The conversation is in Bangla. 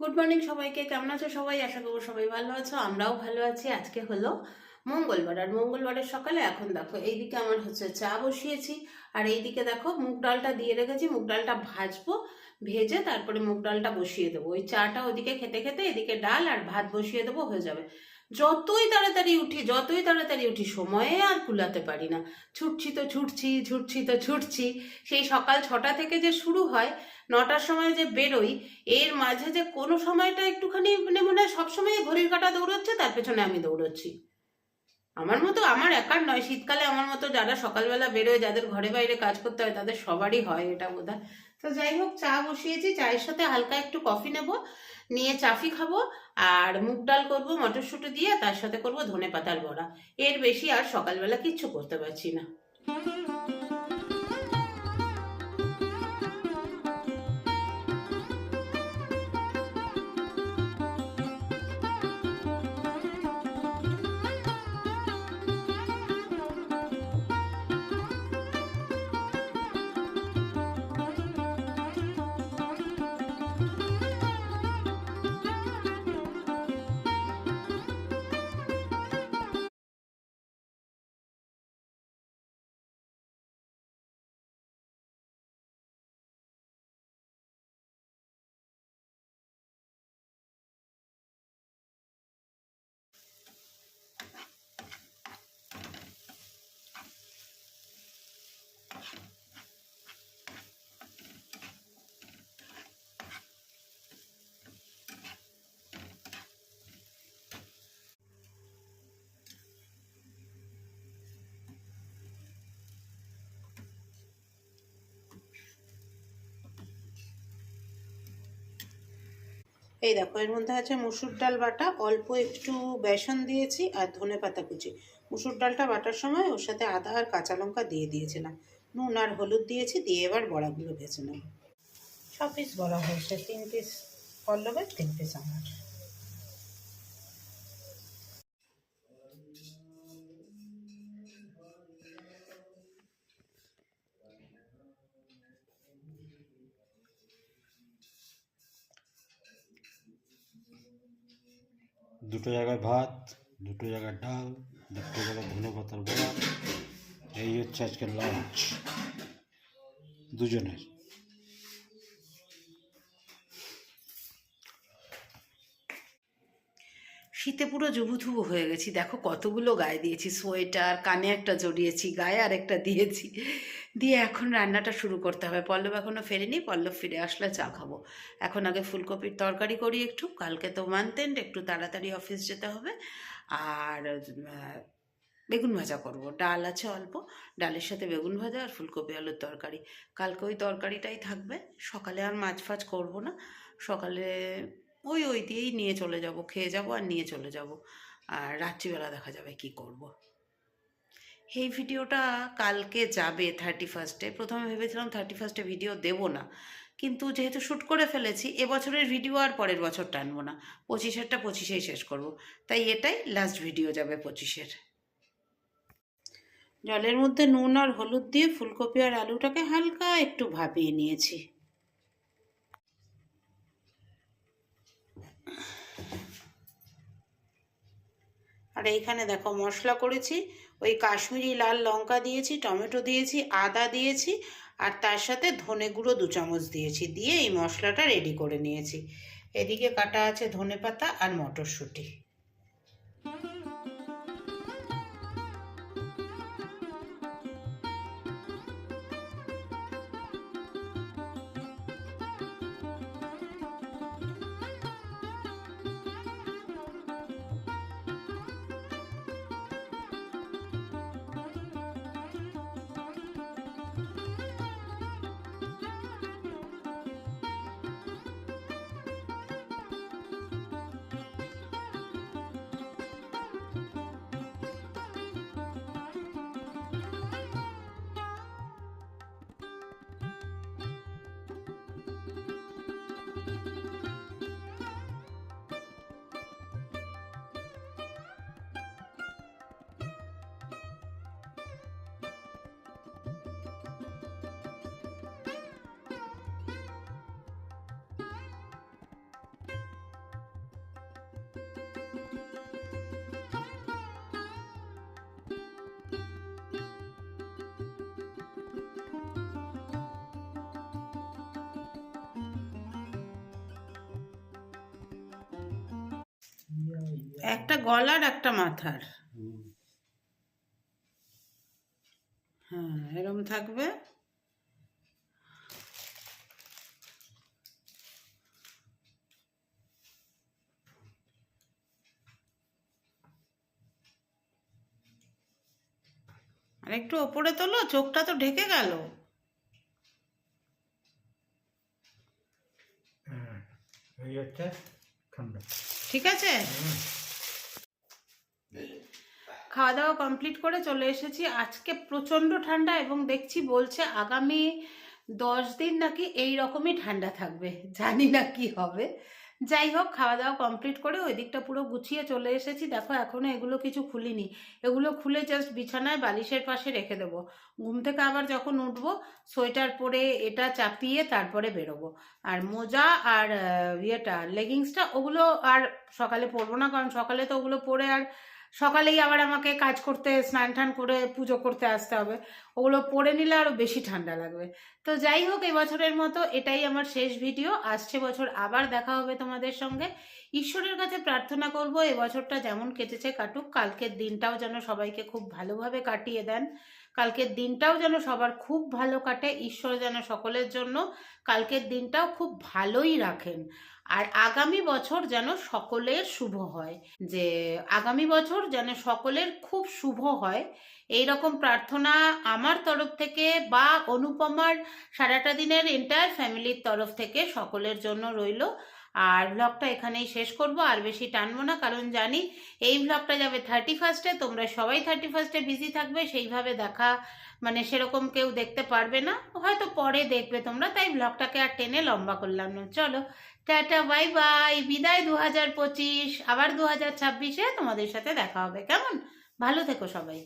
গুড মর্নিং সবাইকে, কেমন আছো সবাই? আশা করব সবাই ভালো আছো, আমরাও ভালো আছি। আজকে হলো মঙ্গলবার, আর মঙ্গলবারের সকালে এখন দেখো এইদিকে আমার হচ্ছে চা বসিয়েছি, আর এইদিকে দেখো মুগ ডালটা দিয়ে রেখেছি, মুগ ডালটা ভাজবো, ভেজে তারপরে মুগ ডালটা বসিয়ে দেবো। ওই চাটা ওদিকে খেতে খেতে এদিকে ডাল আর ভাত বসিয়ে দেবো, হয়ে যাবে। যতই তাড়াতাড়ি উঠি, যতই তাড়াতাড়ি উঠি, সময়ে আর কুলাতে পারি না। ছুটছি তো ছুটছি ছুটছি তো ছুটছি। সেই সকাল ছটা থেকে যে শুরু হয় নটার সময় যে বেরোই, এর মাঝে যে কোনো সময়টা একটুখানি মানে মনে হয় সবসময় ঘড়ির কাটা দৌড়চ্ছে, তার পেছনে আমি দৌড়চ্ছি। আমার মতো, আমার একার নয়, শীতকালে আমার মতো যারা সকালবেলা বেরোয়, যাদের ঘরে বাইরে কাজ করতে হয়, তাদের সবারই হয় এটা বোধ তো যাই হোক, চা বসিয়েছি, চায়ের সাথে হালকা একটু কফি নেব, নিয়ে চাফি খাব, আর মুগ ডাল করব, মটরশুঁটি দিয়ে, তার সাথে করব ধনে পাতার বড়া। এর বেশি আর সকালবেলা কিচ্ছু করতে পারছি না। এই দেখো, এর মধ্যে আছে মুসুর ডাল বাটা, অল্প একটু বেসন দিয়েছি আর ধনে পাতা কুচি। মুসুর ডালটা বাটার সময় ওর সাথে আদা আর কাঁচা লঙ্কা দিয়ে দিয়েছিলাম। নুন আর হলুদ দিয়েছি, দিয়ে এবার বড়াগুলো ভেজে নেব। সব পিস বড়া হয়েছে, তিন পিস পল্লবের তিন পিস আমার। দুটো জায়গায় ভাত, দুটো জায়গায় ডাল, দুটো জায়গায় ধনে পাতার বড়া। এই হচ্ছে আজকের লাঞ্চ দুজনের। শীতে পুরো জুবুথুবু হয়ে গেছি। দেখো কতগুলো গায়ে দিয়েছি, সোয়েটার, কানে একটা জড়িয়েছি, গায়ে আর একটা দিয়েছি। দিয়ে এখন রান্নাটা শুরু করতে হবে। পল্লব এখনও ফেরেনি, পল্লব ফিরে আসলে চা খাব। এখন আগে ফুলকপির তরকারি করি একটু, কালকে তো মানতেন একটু তাড়াতাড়ি অফিস যেতে হবে। আর বেগুন ভাজা করব। ডাল আছে অল্প, ডালের সাথে বেগুন ভাজা আর ফুলকপি আলুর তরকারি। কালকে ওই তরকারিটাই থাকবে। সকালে আর মাছ ফাছ করব না। সকালে ওই ওই দিয়েই নিয়ে চলে যাব, খেয়ে যাব আর নিয়ে চলে যাব। আর রাত্রিবেলা দেখা যাবে কি করব। এই ভিডিওটা কালকে যাবে থার্টি ফার্স্টে প্রথমে ভেবেছিলাম থার্টি ফার্স্টে ভিডিও দেব না। কিন্তু যেহেতু শ্যুট করে ফেলেছি এবছরের ভিডিও আর পরের বছর টানবো না। পঁচিশেরটা পঁচিশেই শেষ করব। তাই এটাই লাস্ট ভিডিও যাবে পঁচিশের। জলের মধ্যে নুন আর হলুদ দিয়ে ফুলকপি আর আলুটাকে হালকা একটু ভাপিয়ে নিয়েছি। আর এইখানে দেখো মশলা করেছি, ওই কাশ্মীরি লাল লঙ্কা দিয়েছি, টমেটো দিয়েছি, আদা দিয়েছি, আর তার সাথে ধনে গুঁড়ো দু চামচ দিয়েছি, দিয়ে এই মশলাটা রেডি করে নিয়েছি। এদিকে কাটা আছে ধনে পাতা আর মটরশুঁটি। একটা গলার একটা মাথার। হ্যাঁ এরম থাকবে। আর একটু ওপরে তোলো চোখটা তো ঢেকে গেল। হ্যাঁ, ঠিক আছে? খাওয়া দাওয়া কমপ্লিট করে চলে এসেছি। আজকে প্রচণ্ড ঠান্ডা এবং দেখছি বলছে আগামী দশ দিন নাকি এই রকমই ঠান্ডা থাকবে। জানি না কি হবে। যাই হোক খাওয়া দাওয়া কমপ্লিট করে ওই দিকটা পুরো গুছিয়ে চলে এসেছি। দেখো এখনও এগুলো কিছু খুলিনি। এগুলো খুলে জাস্ট বিছানায় বালিশের পাশে রেখে দেবো। ঘুম থেকে আবার যখন উঠবো, সোয়েটার পরে এটা চাপিয়ে তারপরে বেরোবো। আর মোজা আর ইয়েটা লেগিংসটা ওগুলো আর সকালে পরবো না, কারণ সকালে তো ওগুলো পরে আর সকালেই আবার আমাকে কাজ করতে, স্নান টান করে পুজো করতে আসতে হবে। ওগুলো পরে নিলে আরও বেশি ঠান্ডা লাগবে। তো যাই হোক এই বছরের মতো এটাই আমার শেষ ভিডিও। আসছে বছর আবার দেখা হবে তোমাদের সঙ্গে। ঈশ্বরের কাছে প্রার্থনা করব, এবছরটা যেমন কেটেছে কাটুক, কালকের দিনটাও যেন সবাইকে খুব ভালোভাবে কাটিয়ে দেন। কালকের দিনটাও যেন সবার খুব ভালো কাটে, ঈশ্বর যেন সকলের জন্য কালকের দিনটাও খুব ভালোই রাখেন। আর আগামী বছর যেন সকলের শুভ হয়। যে আগামী বছর যেন সকলের খুব শুভ হয়। এই রকম প্রার্থনা আমার তরফ থেকে বা অনুপমার সারাটা দিনের এন্টায়ার ফ্যামিলির তরফ থেকে সকলের জন্য রইল। আর ব্লগটা এখানেই শেষ করব, আর বেশি টানবো না, কারণ জানি এই ব্লগটা যাবে থার্টি ফার্স্টে তোমরা সবাই থার্টি ফার্স্টে বিজি থাকবে, সেইভাবে দেখা মানে সেরকম কেউ দেখতে পারবে না, হয়তো পরে দেখবে তোমরা, তাই ব্লগটাকে আর টেনে লম্বা করলাম না। চলো, টাটা বাই বাই বিদায় দু হাজার পঁচিশ, আবার দু হাজার ছাব্বিশে তোমাদের সাথে দেখা হবে, কেমন? ভালো থেকো সবাই।